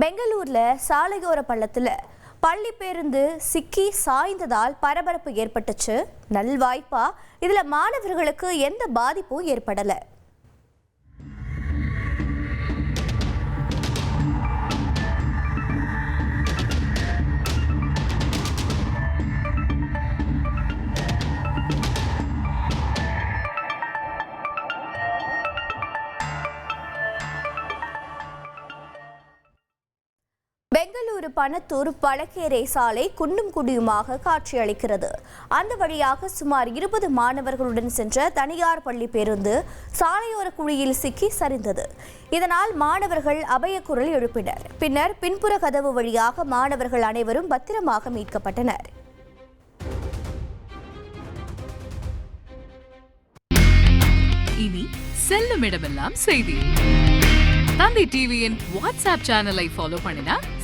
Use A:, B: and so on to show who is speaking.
A: பெங்களூர்ல சாலையோர பள்ளத்தில் பள்ளி பேருந்து சிக்கி சாய்ந்ததால் பரபரப்பு ஏற்பட்டுச்சு. நல்வாய்ப்பா. இதில் மாணவர்களுக்கு எந்த பாதிப்பும் ஏற்படலை. பெங்களூரு பணத்தூர் பழக்கேரை சாலை குண்டும் குடியுமாக காட்சியளிக்கிறது. அந்த வழியாக சுமார் இருபது மாணவர்களுடன் சென்ற தனியார் பள்ளி பேருந்து சாலையோர குழியில் சிக்கி சரிந்தது. இதனால் மாணவர்கள் அபயக்குரல் எழுப்பினர். பின்னர் பின்புற கதவு வழியாக மாணவர்கள் அனைவரும் பத்திரமாக மீட்கப்பட்டனர்.
B: இனி செல்லும் இடமெல்லாம் செய்தி. தந்தி டிவியின் வாட்ஸ்அப் சேனலை ஃபாலோ பண்ணினா